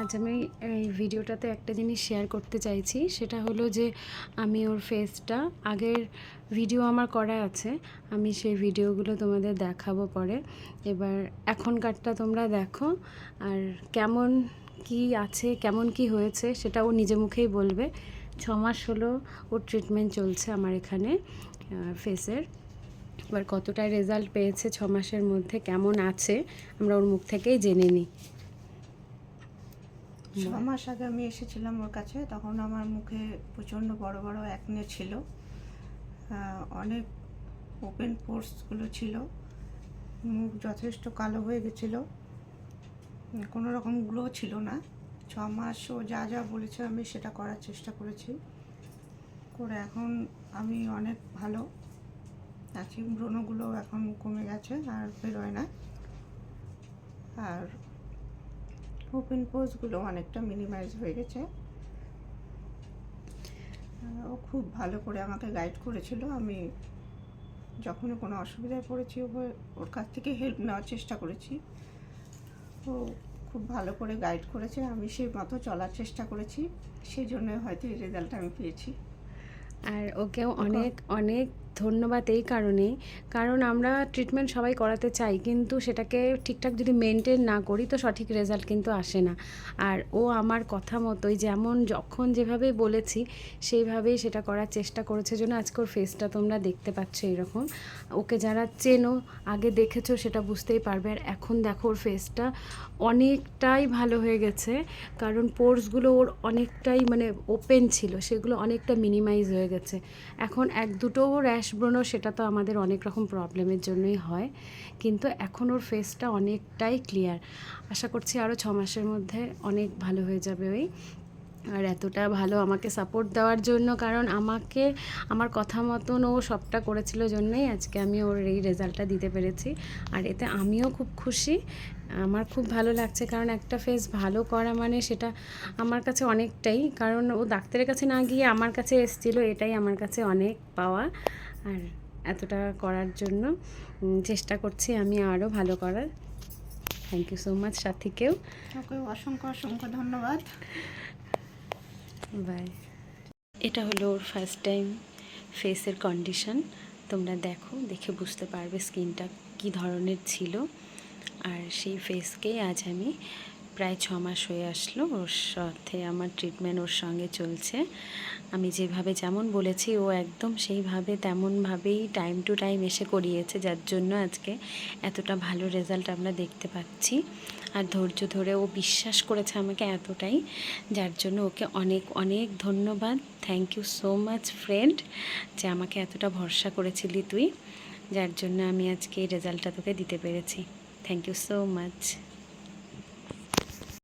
আজ আমি এই ভিডিওটাতে একটা জিনিস শেয়ার করতে চাইছি, সেটা হলো যে আমি ওর ফেসটা আগের ভিডিও আমার করা আছে, আমি সেই ভিডিওগুলো তোমাদের দেখাবো পরে। এবার এখনকারটা তোমরা দেখো, আর কেমন কি আছে, কেমন কি হয়েছে সেটা ও নিজে মুখেই বলবে। ছ মাস হলো ওর ট্রিটমেন্ট চলছে আমার এখানে ফেসের এবার কতটা রেজাল্ট পেয়েছে ছ মাসের মধ্যে, কেমন আছে, আমরা ওর মুখ থেকেই জেনে নিই। ছ মাস আগে আমি এসেছিলাম ওর কাছে, তখন আমার মুখে প্রচণ্ড বড় বড় অ্যাকনে ছিল। অনেক ওপেন পোর্সগুলো ছিল। মুখ যথেষ্ট কালো হয়ে গেছিল। কোনো রকম গ্লো ছিল না। ছ মাস ও যা যা বলেছে আমি সেটা করার চেষ্টা করেছি। করে এখন আমি অনেক ভালো। আছি ব্রণগুলো এখন কমে গেছে আর বেরোয় না। আর ওপেন পোজগুলো অনেকটা মিনিমাইজ হয়ে গেছে। ও খুব ভালো করে আমাকে গাইড করেছিল। আমি যখনই কোনো অসুবিধায় পড়েছি ওর কাছ থেকে হেল্প নেওয়ার চেষ্টা করেছি। ও খুব ভালো করে গাইড করেছে। আমি সেই মতো চলার চেষ্টা করেছি। সেই জন্যই হয়তো এই রেজাল্টটা আমি পেয়েছি। আর ওকেও অনেক অনেক ধন্যবাদ এই কারণেই। কারণ আমরা ট্রিটমেন্ট সবাই করাতে চাই কিন্তু সেটাকে ঠিকঠাক যদি মেনটেন না করি তো সঠিক রেজাল্ট কিন্তু আসে না। আর ও আমার কথা মতোই যেমন যখন যেভাবে বলেছি সেইভাবেই সেটা করার চেষ্টা করেছে জন্য আজকে ওর ফেসটা তোমরা দেখতে পাচ্ছ এরকম। ওকে যারা চেনো আগে দেখেছ সেটা বুঝতেই পারবে। আর এখন দেখো ওর ফেসটা অনেকটাই ভালো হয়ে গেছে কারণ পোর্সগুলো ওর অনেকটাই মানে ওপেন ছিল সেগুলো অনেকটা মিনিমাইজ হয়ে গেছে। এখন এক দুটো র্যাশ ব্রণ, সেটা তো আমাদের অনেক রকম প্রবলেমের জন্যই হয়। কিন্তু এখন ওর ফেসটা অনেকটাই ক্লিয়ার আশা করছি আরও ছ মাসের মধ্যে অনেক ভালো হয়ে যাবে ওই। আর এতটা ভালো আমাকে সাপোর্ট দেওয়ার জন্য, কারণ আমাকে, আমার কথা মতন ও সবটা করেছিল জন্যই আজকে আমি ওর এই রেজাল্টটা দিতে পেরেছি। আর এতে আমিও খুব খুশি। আমার খুব ভালো লাগছে, কারণ একটা ফেস ভালো করা মানে সেটা আমার কাছে অনেকটাই, কারণ ও ডাক্তারের কাছে না গিয়ে আমার কাছে এসেছিল, এটাই আমার কাছে অনেক পাওয়া। আর এতটা করার জন্য চেষ্টা করছি আমি আরও ভালো করার। থ্যাংক ইউ সো মাচ সাথীকেও। অসংখ্য অসংখ্য ধন্যবাদ। বাই। এটা হলো ওর ফার্স্ট টাইম ফেসের কন্ডিশন তোমরা দেখো, দেখে বুঝতে পারবে স্কিনটা কি ধরনের ছিল। আর সেই ফেসকেই আজ আমি প্রায় ছ মাস হয়ে আসলো ওর সাথে আমার ট্রিটমেন্ট ওর সঙ্গে চলছে। আমি যেভাবে যেমন বলেছি, ও একদম সেইভাবে তেমনভাবেই টাইম টু টাইম এসে করিয়েছে, যার জন্য আজকে এতটা ভালো রেজাল্ট আমরা দেখতে পাচ্ছি। আর ধৈর্য ধরে ও বিশ্বাস করেছে আমাকে এতটাই, যার জন্য ওকে অনেক অনেক ধন্যবাদ। Thank you so much friend যে আমাকে এতটা ভরসা করেছিলি তুই, যার জন্য আমি আজকে এই রেজাল্টটা তোকে দিতে পেরেছি। Thank you so much